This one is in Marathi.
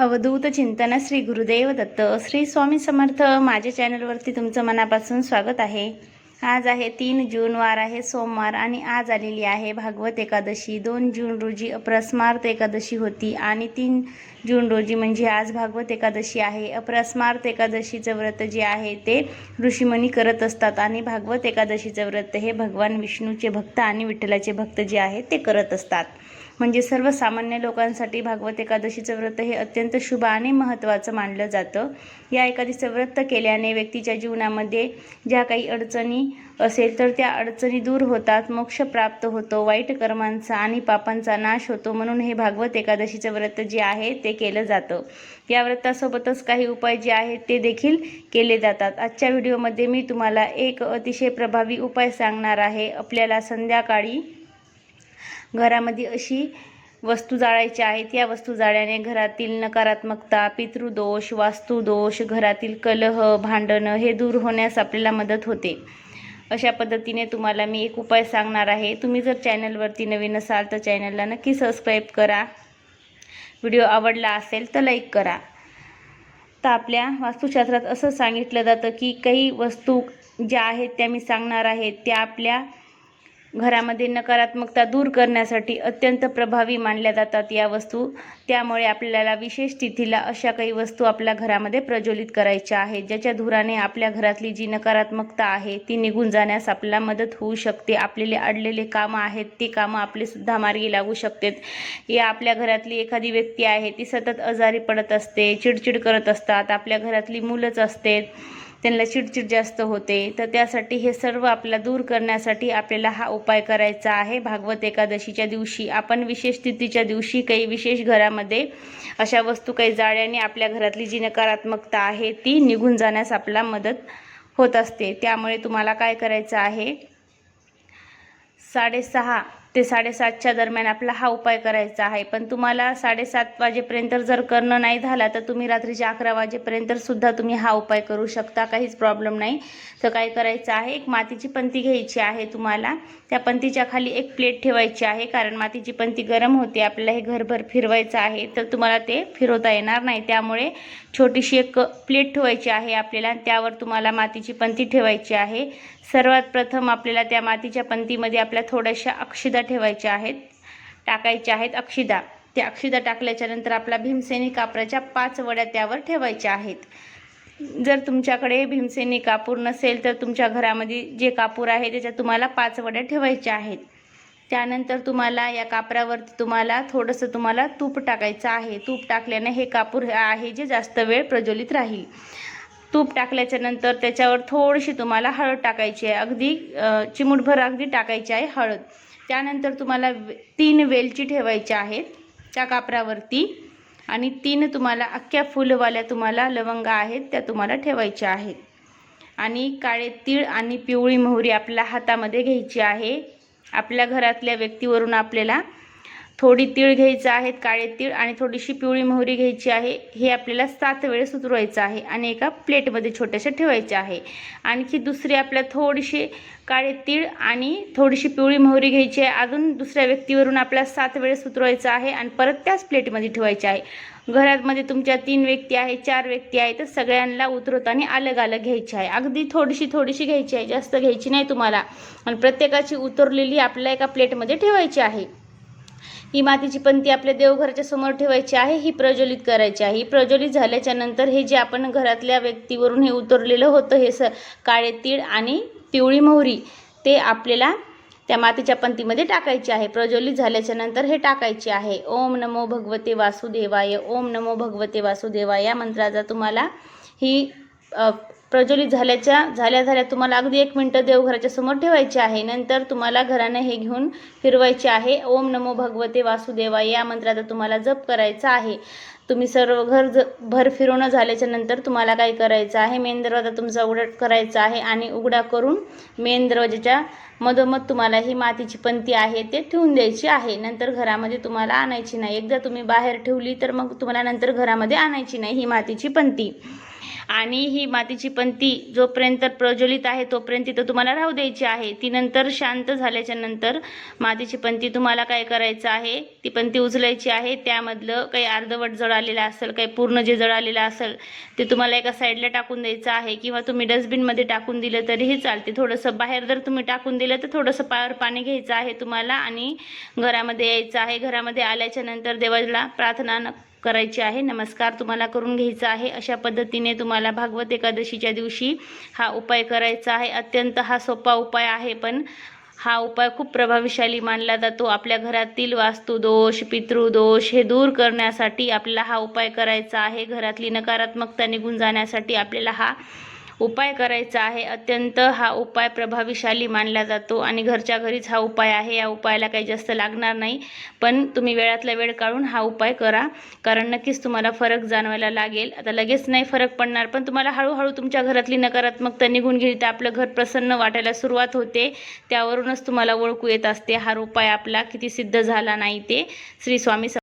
अवधूत चिंतन श्री गुरुदेव दत्त. श्री स्वामी समर्थ माझ्या चॅनलवरती तुमचं मनापासून स्वागत आहे. आज आहे तीन जून वार आहे सोमवार आणि आज आलेली आहे भागवत एकादशी. दोन जून रोजी अप्रस्मार्थ एकादशी होती आणि तीन जून रोजी म्हणजे आज भागवत एकादशी आहे. अप्रस्मार्थ एकादशीचं व्रत जे आहे ते ऋषीमुनी करत असतात आणि भागवत एकादशीचं व्रत हे भगवान विष्णूचे भक्त आणि विठ्ठलाचे भक्त जे आहेत ते करत असतात. म्हणजे सर्वसामान्य लोकांसाठी भागवत एकादशीचं व्रत हे अत्यंत शुभ आणि महत्त्वाचं मानलं जातं. या एकादशीचं व्रत केल्याने व्यक्तीच्या जीवनामध्ये ज्या काही अडचणी असेल तर त्या अडचणी दूर होतात मोक्ष प्राप्त होतो वाईट कर्मांचा आणि पापांचा नाश होतो म्हणून हे भागवत एकादशीचं व्रत जे आहे ते केलं जातं. या व्रतासोबतच काही उपाय जे आहेत ते देखील केले जातात. आजच्या व्हिडिओमध्ये मी तुम्हाला एक अतिशय प्रभावी उपाय सांगणार आहे. आपल्याला संध्याकाळी घरामध्ये अशी वस्तू जाळायच्या आहेत. या वस्तू जाळल्याने घरातील नकारात्मकता पितृदोष वास्तुदोष घरातील कलह भांडणं हे दूर होण्यास आपल्याला मदत होते. अशा पद्धतीने तुम्हाला मी एक उपाय सांगणार आहे. तुम्ही जर चॅनलवरती नवीन असाल तर चॅनलला नक्की सबस्क्राईब करा. व्हिडिओ आवडला असेल तर लाईक करा. तर आपल्या वास्तुशास्त्रात असं सांगितलं जातं की काही वस्तू ज्या आहेत त्या मी सांगणार आहे त्या आपल्या घरामध्ये नकारात्मकता दूर करण्यासाठी अत्यंत प्रभावी मानल्या जातात या वस्तू. त्यामुळे आपल्याला विशेष तिथीला अशा काही वस्तू आपल्या घरामध्ये प्रज्वलित करायच्या आहेत ज्याच्या धुराने आपल्या घरातली जी नकारात्मकता आहे ती निघून जाण्यास आपल्याला मदत होऊ शकते. आपलेले अडलेले कामं आहेत ती कामं आपले सुद्धा मार्गी लागू शकतात. या आपल्या घरातली एखादी व्यक्ती आहे ती सतत आजारी पडत असते चिडचिड करत असतात आपल्या घरातली मुलंच असते. त्यांना चिडचिड जास्त होते. तर त्यासाठी हे सर्व आपला दूर करण्यासाठी आपल्याला हा उपाय करायचा आहे. भागवत एकादशीच्या दिवशी आपण विशेष तिथीच्या दिवशी काही विशेष घरामध्ये अशा वस्तू काही जाळ्याने आपल्या घरातली जी नकारात्मकता आहे ती निघून जाण्यास आपला मदत होत असते. त्यामुळे तुम्हाला काय करायचं आहे? साडेसहा ते साडेसातच्या दरम्यान आपला हा उपाय करायचा आहे. पण तुम्हाला साडेसात वाजेपर्यंत जर करणं नाही झाला तर तुम्ही रात्रीच्या अकरा वाजेपर्यंत सुद्धा तुम्ही हा उपाय करू शकता. काहीच प्रॉब्लेम नाही. तर काय करायचं आहे एक मातीची पंती घ्यायची आहे तुम्हाला. त्या पंतीच्या खाली एक प्लेट ठेवायची आहे कारण मातीची पंती गरम होते. आपल्याला हे घरभर फिरवायचं आहे तर तुम्हाला ते फिरवता येणार नाही. त्यामुळे छोटीशी एक प्लेट ठेवायची आहे आपल्याला. त्यावर तुम्हाला मातीची पंती ठेवायची आहे. सर्वात प्रथम आपल्याला त्या मातीच्या पंतीमध्ये आपल्या थोड्याशा अक्षिदा ठेवायच्या आहेत टाकायच्या आहेत अक्षिदा. त्या अक्षिदा टाकल्याच्या नंतर आपला भीमसेनी कापराच्या पाच वड्या त्यावर ठेवायच्या आहेत. जर तुमच्याकडे भीमसेनी कापूर नसेल तर तुमच्या घरामध्ये जे कापूर आहे त्याच्यात तुम्हाला पाच वड्या ठेवायच्या आहेत. त्यानंतर तुम्हाला या कापरावरती तुम्हाला थोडंसं तुम्हाला तूप टाकायचं आहे. तूप टाकल्याने हे कापूर आहे जे जास्त वेळ प्रज्वलित राहील. तूप टाकल्याच्या नंतर त्याच्यावर थोडीशी तुम्हाला हळद टाकायची आहे. अगदी चिमूटभर अगदी टाकायची आहे हळद. त्यानंतर तुम्हाला तीन वेलची ठेवायच्या आहेत त्या कापरावरती आणि तीन तुम्हाला अख्ख्या फुलवाल्या तुम्हाला लवंगा आहेत त्या तुम्हाला ठेवायच्या आहेत. आणि काळे तीळ आणि पिवळी मोहरी आपल्या हातामध्ये घ्यायची आहे. आपल्या घरातल्या व्यक्तीवरून आपल्याला थोडी तीळ घ्यायचं आहेत काळे तीळ आणि थोडीशी पिवळी मोहरी घ्यायची आहे. हे आपल्याला सात वेळेस उतरवायचं आहे आणि एका प्लेटमध्ये छोट्याशा ठेवायचे आहे. आणखी दुसरी आपल्या थोडीशी काळे तीळ आणि थोडीशी पिवळी मोहरी घ्यायची आहे. अजून दुसऱ्या व्यक्तीवरून आपल्याला सात वेळेस उतरवायचं आहे आणि परत त्याच प्लेटमध्ये ठेवायचे आहे. घरामध्ये तुमच्या तीन व्यक्ती आहे चार व्यक्ती आहे तर सगळ्यांना उतरवताना अलग अलग घ्यायची आहे. अगदी थोडीशी थोडीशी घ्यायची आहे जास्त घ्यायची नाही तुम्हाला. आणि प्रत्येकाची उतरलेली आपल्याला एका प्लेटमध्ये ठेवायची आहे. ही मातीची पंती आपल्या देवघराच्या समोर ठेवायची आहे ही प्रज्वलित करायची आहे. ही प्रज्वलित झाल्याच्यानंतर हे जे आपण घरातल्या व्यक्तीवरून हे उतरलेलं होतं हे स काळे तीळ आणि पिवळी मोहरी ते आपल्याला त्या मातीच्या पंतीमध्ये टाकायची आहे. प्रज्वलित झाल्याच्यानंतर हे टाकायचे आहे. ओम नमो भगवते वासुदेवाय ओम नमो भगवते वासुदेवाय या मंत्राचा तुम्हाला ही प्रज्वलित झाल्याच्या झाल्या झाल्या तुम्हाला अगदी एक मिनटं देवघराच्या समोर ठेवायचे आहे. नंतर तुम्हाला घरानं हे घेऊन फिरवायचे आहे. ओम नमो भगवते वासुदेवा या मंत्राचा तुम्हाला जप करायचा आहे. तुम्ही सर्व घर ज भर फिरवणं झाल्याच्यानंतर तुम्हाला काय करायचं आहे? मेन दरवाजा तुमचा उघडा करायचा आहे आणि उघडा करून मेन दरवाजाच्या मधोमध तुम्हाला ही मातीची पंती आहे ते ठेवून द्यायची आहे. नंतर घरामध्ये तुम्हाला आणायची नाही. एकदा तुम्ही बाहेर ठेवली तर मग तुम्हाला नंतर घरामध्ये आणायची नाही ही मातीची पंती. आणि ही मातीची पंती जोपर्यंत प्रज्वलित आहे तोपर्यंत तिथं तुम्हाला राहू द्यायची आहे. ती नंतर शांत झाल्याच्यानंतर मातीची पंती तुम्हाला काय करायचं आहे ती पंती उचलायची आहे. त्यामधलं काही अर्धवट जळालेलं असेल काही पूर्ण जे जळालेलं असेल ते तुम्हाला एका साईडला टाकून द्यायचं आहे किंवा तुम्ही डस्टबिनमध्ये टाकून दिलं तरीही चालते. थोडंसं बाहेर जर तुम्ही टाकून दिलं तर थोडंसं पायावर पाणी घ्यायचं आहे तुम्हाला आणि घरामध्ये यायचं आहे. घरामध्ये आल्याच्यानंतर देवाला प्रार्थना करायची आहे. नमस्कार तुम्हाला करून घ्यायचा आहे. अशा पद्धतीने तुम्हाला भागवत एकादशीच्या दिवशी हा उपाय करायचा आहे. अत्यंत हा सोपा उपाय आहे पण हा उपाय खूप प्रभावशाली मानला जातो. आपल्या घरातील वास्तुदोष पितृदोष हे दूर करण्यासाठी आपल्याला हा उपाय करायचा आहे. घरातली नकारात्मकता निघून जाण्यासाठी आपल्याला हा उपाय करायचा आहे. अत्यंत हा उपाय प्रभावीशाली मानला जातो आणि घरच्या घरीच हा उपाय आहे. या उपायाला काही जास्त लागणार नाही. पण तुम्ही वेळातला वेळ काढून हा उपाय करा. कारण नक्कीच तुम्हाला फरक जाणवायला लागेल. आता लगेच नाही फरक पडणार पण तुम्हाला हळूहळू तुमच्या घरातली नकारात्मकता निघून गेली तर आपलं घर प्रसन्न वाटायला सुरुवात होते. त्यावरूनच तुम्हाला ओळखू येत असते. हा उपाय आपला किती सिद्ध झाला नाही ते. श्री स्वामी